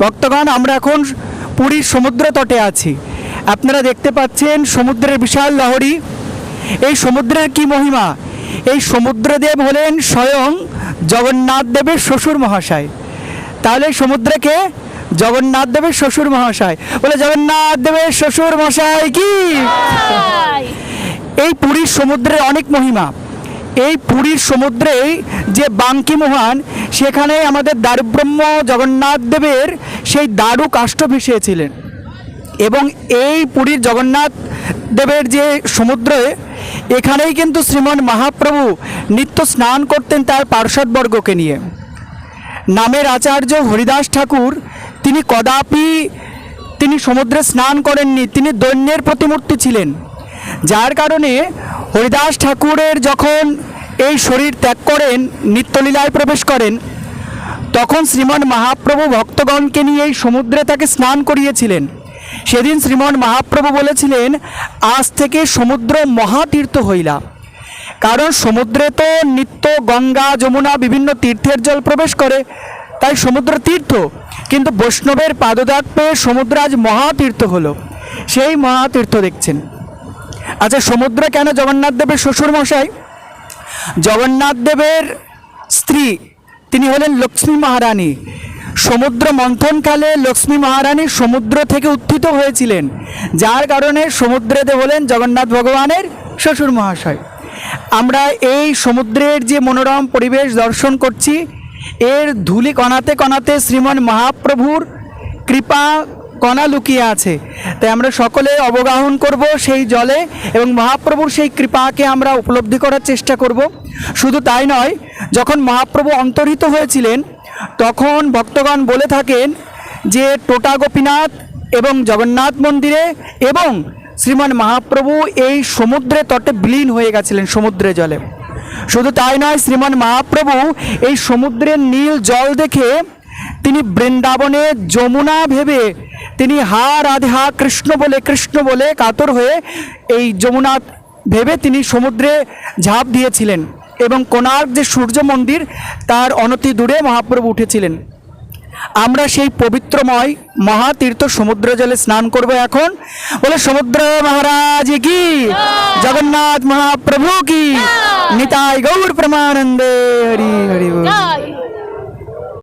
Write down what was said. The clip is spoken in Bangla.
ভক্তগণ আমরা এখন পুরীর সমুদ্র তটে আছি। আপনারা দেখতে পাচ্ছেন সমুদ্রের বিশাল লহরী। এই সমুদ্রের কি মহিমা? এই সমুদ্রদেব হলেন স্বয়ং জগন্নাথ দেবের শ্বশুর মহাশয়। তাহলে এই সমুদ্রকে জগন্নাথ দেবের শ্বশুর মহাশয়। বলে জগন্নাথ দেবের শ্বশুর মশাই কি? এই পুরীর সমুদ্রের অনেক মহিমা। এই পুরীর সমুদ্রেই যে বাঙ্কি মহান, সেখানে আমাদের দারুব্রহ্ম জগন্নাথ দেবের সেই দারু কাষ্ঠ ভেসিয়েছিলেন। এবং এই পুরীর জগন্নাথ দেবের যে সমুদ্রে, এখানেই কিন্তু শ্রীমন মহাপ্রভু নিত্য স্নান করতেন তার পার্শ্বদবর্গকে নিয়ে। নামের আচার্য হরিদাস ঠাকুর, তিনি কদাপি তিনি সমুদ্রে স্নান করেননি, তিনি দৈন্যের প্রতিমূর্তি ছিলেন। যার কারণে হরিদাস ঠাকুরের যখন এই শরীর ত্যাগ করেন, নিত্যলীলায় প্রবেশ করেন, তখন শ্রীমান মহাপ্রভু ভক্তগণকে নিয়ে এই সমুদ্রে তাকে স্নান করিয়েছিলেন। সেদিন শ্রীমান মহাপ্রভু বলেছিলেন, আজ থেকে সমুদ্র মহাতীর্থ হইলা। কারণ সমুদ্রে তো নিত্য গঙ্গা, যমুনা, বিভিন্ন তীর্থের জল প্রবেশ করে, তাই সমুদ্র তীর্থ। কিন্তু বৈষ্ণবের পাদদাগ পেয়ে সমুদ্র আজ মহাতীর্থ হলো। সেই মহাতীর্থ দেখছেন। আচ্ছা সমুদ্র কেন জগন্নাথ দেবের শ্বশুর মশাই? জগন্নাথ দেবের স্ত্রী, তিনি হলেন লক্ষ্মী মহারানী। সমুদ্র মন্থনকালে লক্ষ্মী মহারানী সমুদ্র থেকে উত্থিত হয়েছিলেন, যার কারণে সমুদ্রেতে হলেন জগন্নাথ ভগবানের শ্বশুর মহাশয়। আমরা এই সমুদ্রের যে মনোরম পরিবেশ দর্শন করছি, এর ধুলি কণাতে কণাতে শ্রীমন মহাপ্রভুর কৃপা কণা লুকিয়ে আছে। তাই আমরা সকলে অবগাহন করব সেই জলে এবং মহাপ্রভুর সেই কৃপাকে আমরা উপলব্ধি করার চেষ্টা করব। শুধু তাই নয়, যখন মহাপ্রভু অন্তর্হিত হয়েছিলেন, তখন ভক্তগণ বলে থাকেন যে টোটা গোপীনাথ এবং জগন্নাথ মন্দিরে এবং শ্রীমান মহাপ্রভু এই সমুদ্রে তটে বিলীন হয়ে গেছিলেন সমুদ্রে জলে। শুধু তাই নয়, শ্রীমান মহাপ্রভু এই সমুদ্রের নীল জল দেখে তিনি বৃন্দাবনে যমুনা ভেবে তিনি হা রাধে হা কৃষ্ণ বলে কৃষ্ণ বলে কাতর হয়ে এই যমুনা ভেবে তিনি সমুদ্রে ঝাঁপ দিয়েছিলেন এবং কোণার্ক যে সূর্য মন্দির তার অনতি দূরে মহাপ্রভু উঠেছিলেন। আমরা সেই পবিত্রময় মহাতীর্থ সমুদ্র জলে স্নান করব এখন। বলে সমুদ্র মহারাজ কি? জগন্নাথ মহাপ্রভু কি? নিতাই গৌর প্রমানন্দে হরি হরি